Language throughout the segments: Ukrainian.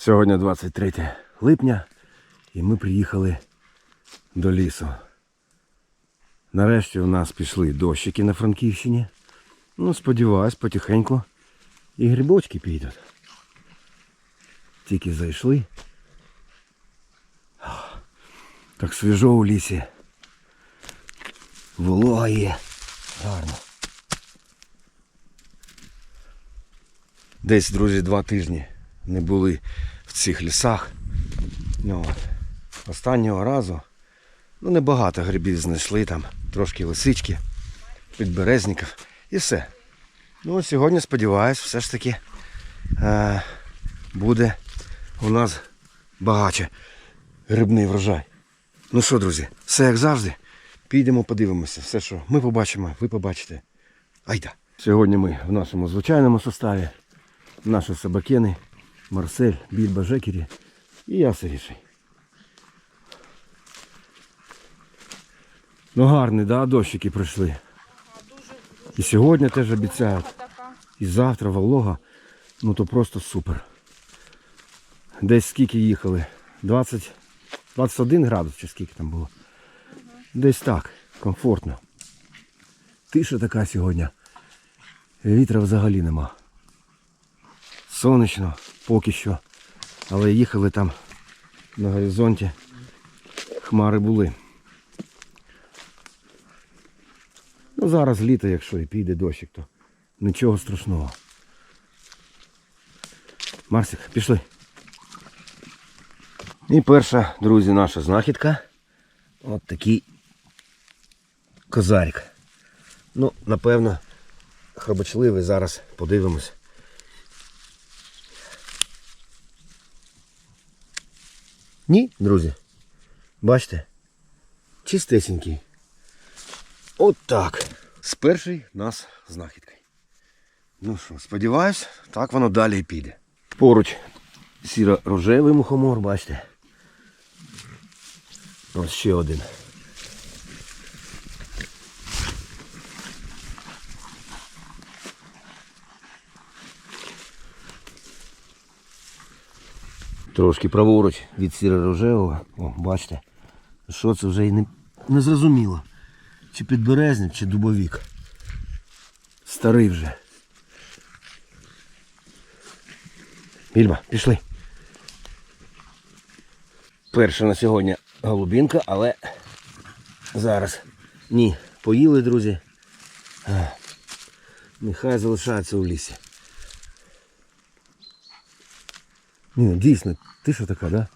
Сьогодні 23 липня і ми приїхали до лісу. Нарешті у нас пішли дощики на Франківщині. Ну, сподіваюсь, потихеньку і грибочки підуть. Тільки зайшли. Так свіжо у лісі. Волога є. Гарно. Десь, друзі, два тижні не були в цих лісах. Ну, от. Останнього разу ну, небагато грибів знайшли там, трошки лисички, підберезників і все. Ну, сьогодні, сподіваюсь, все ж таки е, буде у нас багаче грибний врожай. Ну що, друзі, все як завжди. Підемо подивимося. Все, що ми побачимо, ви побачите. Айда. Сьогодні ми в нашому звичайному составі. Наші собакени, Марсель, Більба Жекері і я Сиріший. Ну гарний, да, дощики прийшли. І сьогодні теж обіцяють. І завтра волога. Ну то просто супер. Десь скільки їхали? 20, 21 градус чи скільки там було. Десь так, комфортно. Тиша така сьогодні. Вітра взагалі нема. Сонячно поки що. Але їхали там на горизонті. Хмари були. Ну зараз літо, якщо і піде дощик, то нічого страшного. Марсик, пішли. І перша, друзі, наша знахідка. От такий козарик. Ну, напевно, хробочливий. Зараз подивимось. Ні, друзі. Бачите? Чистесенький. От так. З першої нас знахідка. Ну що, сподіваюсь, так воно далі і піде. Поруч сіро-рожевий мухомор, бачите. Ось ще один. Трошки праворуч від сіро-рожевого. О, бачите, що це вже і не, не зрозуміло. Чи підберезник, чи дубовік. Старий вже. Більба, пішли. Перша на сьогодні голубінка, але зараз ні, поїли, друзі. Нехай залишається у лісі. Ні, ну, дійсно, ти що така, да?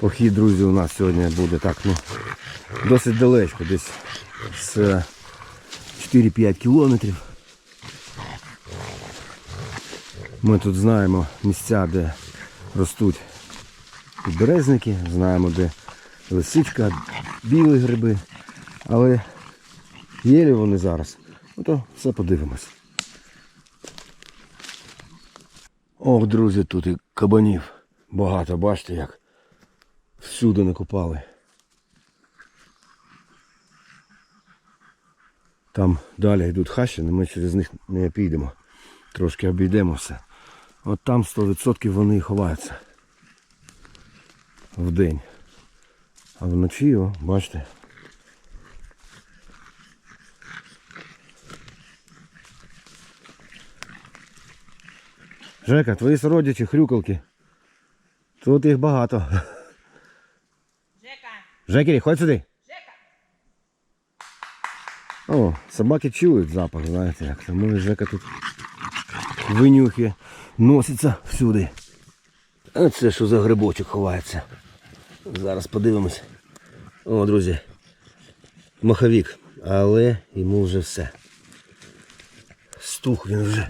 Похід, друзі, у нас сьогодні буде так, ну, досить далечко, десь з 4-5 кілометрів. Ми тут знаємо місця, де ростуть підберезники, знаємо, де лисичка, білі гриби. Але є ли вони зараз? Ну то все подивимось. Ох, друзі, тут і кабанів багато, бачите як. Всюди накопали. Там далі йдуть хащини, ми через них не підемо. Трошки обійдемо все. От там 100% вони ховаються. В день. А вночі, о, бачите. Жека, твої сородичі, хрюкалки. Тут їх багато. Жека, Жекері, ходь сюди. Жека. О, собаки чують запах, знаєте як. Тому Жека тут винюхи носиться всюди. А це що за грибочок ховається. Зараз подивимось. О, друзі. Маховік. Але йому вже все. Стух він вже.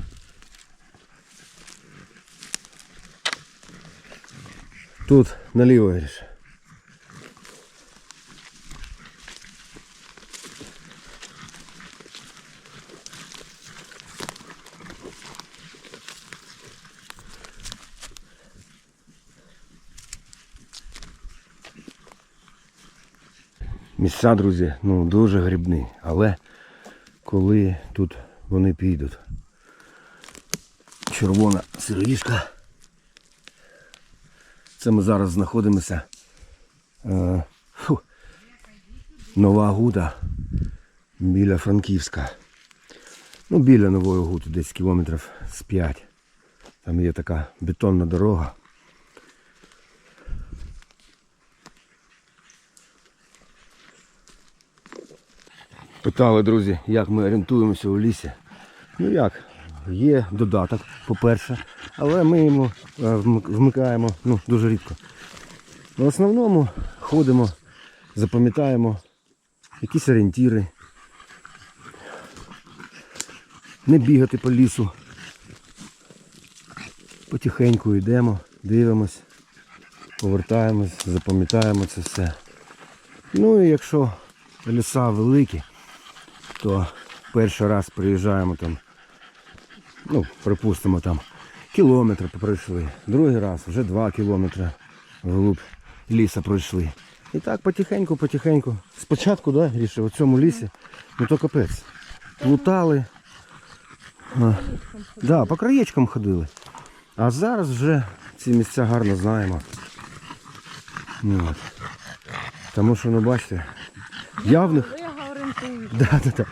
Тут наліво гріш. Місця, друзі, ну дуже грибні. Але коли тут вони підуть. Червона сироїшка. Це ми зараз знаходимося. Е, фу, Нова Гута біля Франківська. Ну, біля Нової Гути, десь кілометрів з 5. Там є така бетонна дорога. Питали, друзі, як ми орієнтуємося у лісі. Ну як, є додаток, по-перше, але ми йому е, вмикаємо ну, дуже рідко. В основному ходимо, запам'ятаємо якісь орієнтіри. Не бігати по лісу. Потихеньку йдемо, дивимось, повертаємось, запам'ятаємо це все. Ну і якщо ліса великі, то перший раз приїжджаємо там, ну, припустимо там, кілометр пройшли. Другий раз вже два кілометри вглуб ліса пройшли. І так потихеньку, потихеньку. Спочатку, да, Гріша, в цьому лісі, ну то капець. Плутали. А, да, по краєчкам ходили. А зараз вже ці місця гарно знаємо. Ну, от. Тому що, ну бачите, явних. Да, да, да.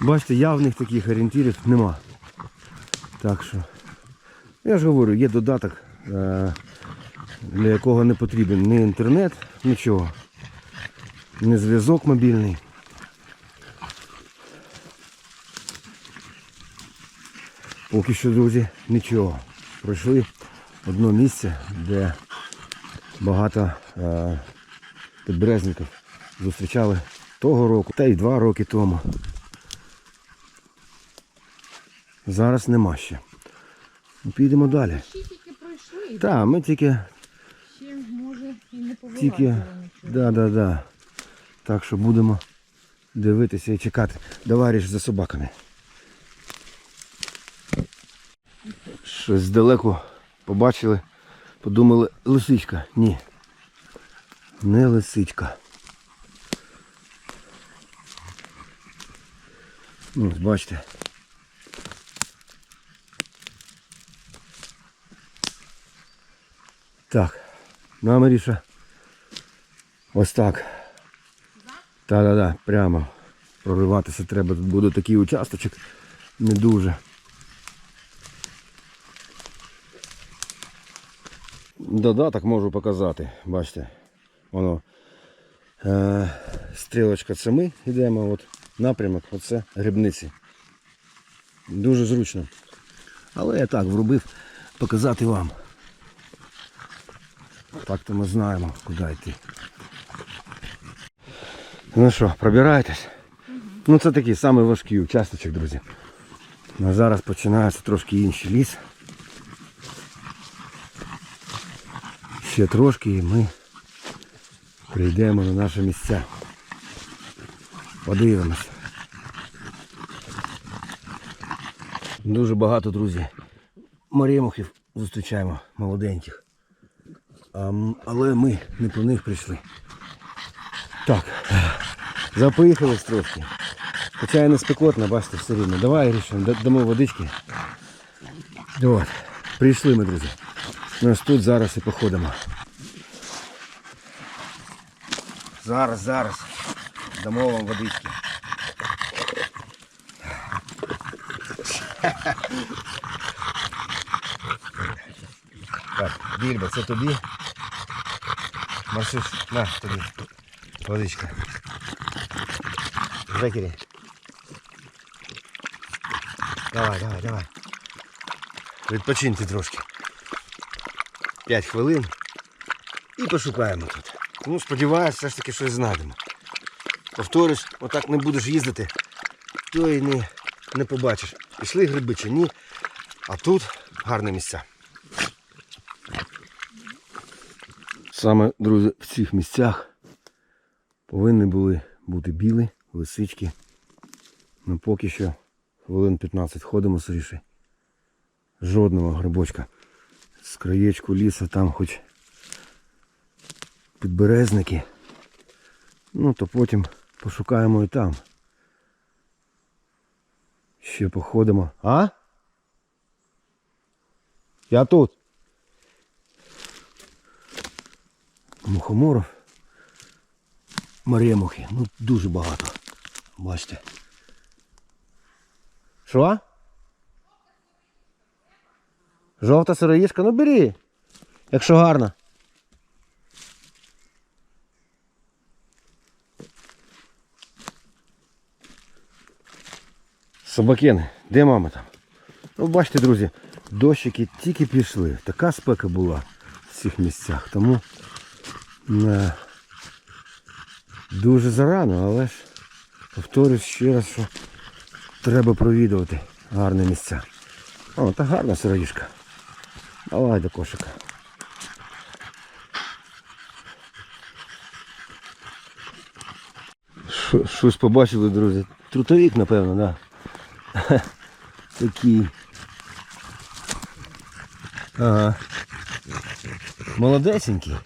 Бачите, явних таких орієнтирів нема. Так що, я ж говорю, є додаток, е, для якого не потрібен ні інтернет, нічого. Ні зв'язок мобільний. Поки що, друзі, нічого. Пройшли одне місце, де багато е, підберезників зустрічали того року, та й два роки тому. Зараз нема ще. Ну, Підемо далі. Тільки пройшли. Так, ми тільки, Ще може і не тільки, да, да, да. Так що будемо дивитися і чекати. Давай ріж за собаками. Щось здалеку побачили, подумали, лисичка. Ні. Не лисичка. Ну, бачите. Так, на Маріша. Ось так. Та-да-да, прямо. Прориватися треба. Тут буде такий участочок. Не дуже. Додаток можу показати. Бачите. Воно. Е, стрілочка це ми йдемо. От, напрямок, оце грибниці. Дуже зручно. Але я так врубив показати вам. Так то ми знаємо, куди йти. Ну що, пробираєтесь? Ну це такий самий важкий участочок, друзі. А зараз починається трошки інший ліс. Ще трошки і ми прийдемо на наше місця. Подивимось. Дуже багато, друзі. Марімухів зустрічаємо молоденьких. А, але ми не по них прийшли. Так, запихались трошки. Хоча і не спекотно, бачите, все рівно. Давай рішимо, дамо водички. От. Прийшли ми, друзі. Ось тут зараз і походимо. Зараз, зараз. Дамо вам водички. Так, Більба, це тобі. Марсюш, на тобі. Водичка. Жекері. Давай, давай, давай. Відпочиньте трошки. П'ять хвилин. І пошукаємо тут. Ну, сподіваюся, все ж таки щось знайдемо. Повторюсь, отак не будеш їздити, то і не, не побачиш. Пішли гриби чи ні. А тут гарне місця. Саме, друзі, в цих місцях повинні були бути білі, лисички. Ну поки що хвилин 15 ходимо сиріше. Жодного грибочка. З краєчку лісу там хоч підберезники. Ну, то потім пошукаємо і там. Ще походимо. А? Я тут. Мухоморов. Маремухи. Ну, дуже багато. Бачите. Що? Жовта сироїшка? Ну бери. Якщо гарно. Собакени, де мама там? Ну, бачите, друзі, дощики тільки пішли. Така спека була в цих місцях. Тому е, дуже зарано, але ж повторюсь ще раз, що треба провідувати гарні місця. О, та гарна сироїшка. Давай до кошика. Щось побачили, друзі. Трутовік, напевно, да. Такий. Ага. Молодесенький.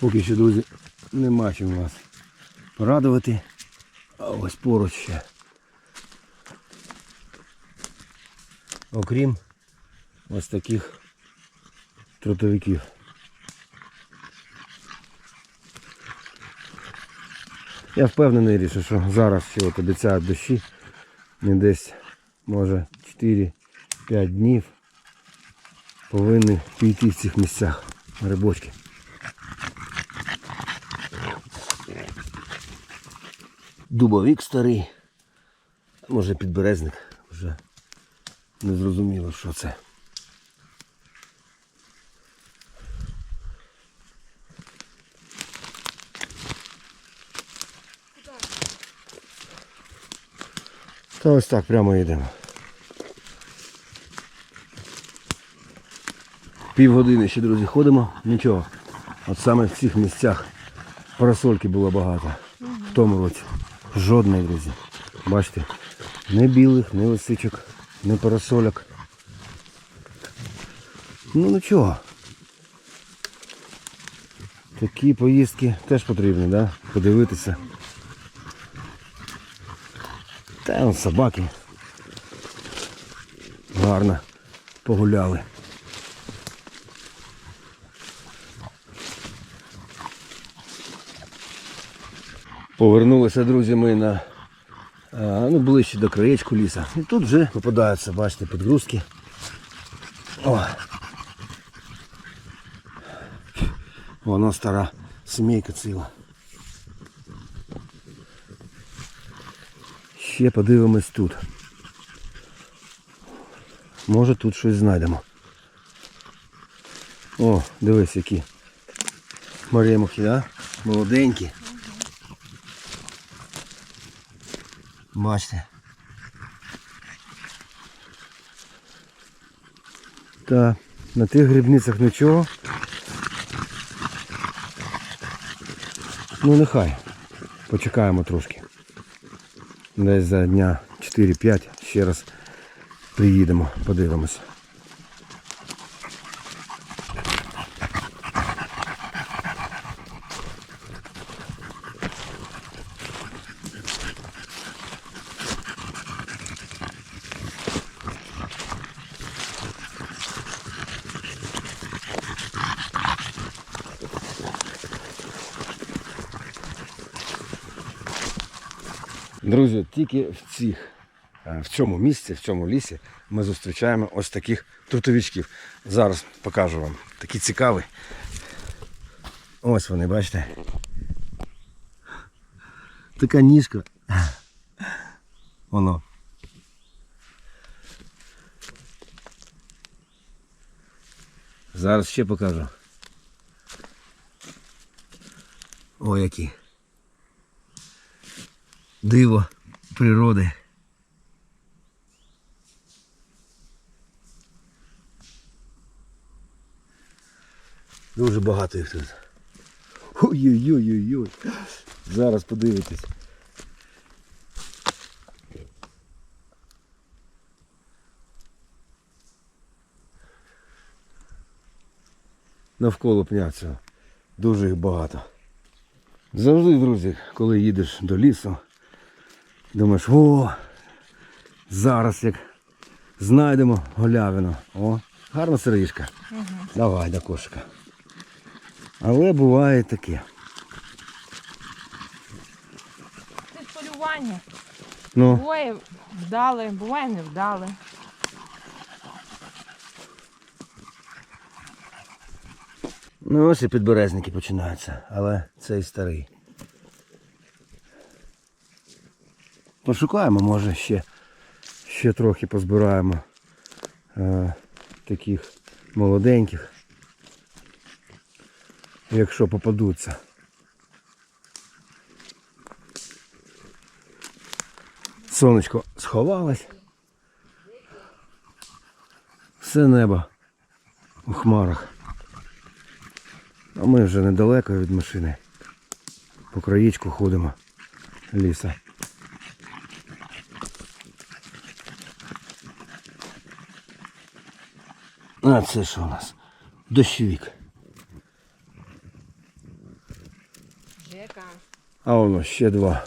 Поки що, друзі, нема чим вас порадувати. А ось поруч ще. Окрім ось таких трутовиків. Я впевнений, Ріша, що зараз ще от обіцяють дощі. Не десь, може, 4-5 днів повинні піти в цих місцях грибочки. Дубовик старий. Може підберезник вже не зрозуміло, що це. Та ось так прямо йдемо. Півгодини ще, друзі, ходимо. Нічого. От саме в цих місцях парасольки було багато. В тому році. Жодної, друзі. Бачите, ні білих, ні лисичок, ні парасольок. Ну нічого. Такі поїздки теж потрібні, да? Подивитися. Та он собаки. Гарно погуляли. Повернулися, друзі, ми на ну, ближче до краєчку ліса. І тут вже попадаються, бачите, підгрузки. О. Воно стара сімейка ціла. Ще подивимось тут. Може тут щось знайдемо. О, дивись які. Маремухи, да? Молоденькі. Бачите. Та на тих грибницях нічого. Ну нехай. Почекаємо трошки. Десь за дня 4-5 ще раз приїдемо, подивимося. Друзі, тільки в цих, е, в цьому місці, в цьому лісі ми зустрічаємо ось таких трутовичків. Зараз покажу вам. Такі цікаві. Ось вони, бачите. Така ніжка. Воно. Зараз ще покажу. О, які. Диво природи. Дуже багато їх тут. Ой-ой-ой-ой-ой. Зараз подивитесь. навколо пня цього. Дуже їх багато. Завжди, друзі, коли їдеш до лісу, думаєш, о, зараз як знайдемо голявину. О, гарна сиришка. Давай до кошика. Але буває таке. Це ж полювання. Ну, Буває вдале, буває невдале. ну ось і підберезники починаються, але цей старий. Пошукаємо, може ще, ще трохи позбираємо е, таких молоденьких. Якщо попадуться. Сонечко сховалось. Все небо у хмарах. А ми вже недалеко від машини. По краєчку ходимо ліса. А це що у нас? Дощовик. А воно ще два.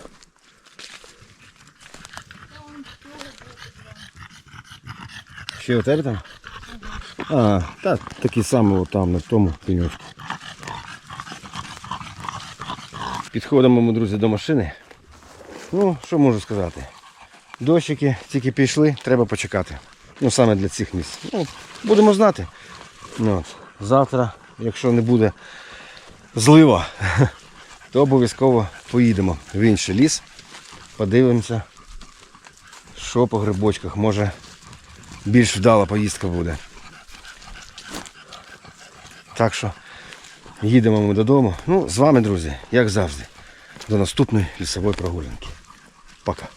Ще у там? А, та такі самі от там на тому пеньочку. Підходимо ми, друзі, до машини. Ну, що можу сказати? Дощики тільки пішли, треба почекати. Ну, саме для цих місць. Ну, будемо знати. Ну, от. Завтра, якщо не буде злива, то обов'язково поїдемо в інший ліс, подивимося, що по грибочках. Може більш вдала поїздка буде. Так що їдемо ми додому. Ну, з вами, друзі, як завжди, до наступної лісової прогулянки. Пока.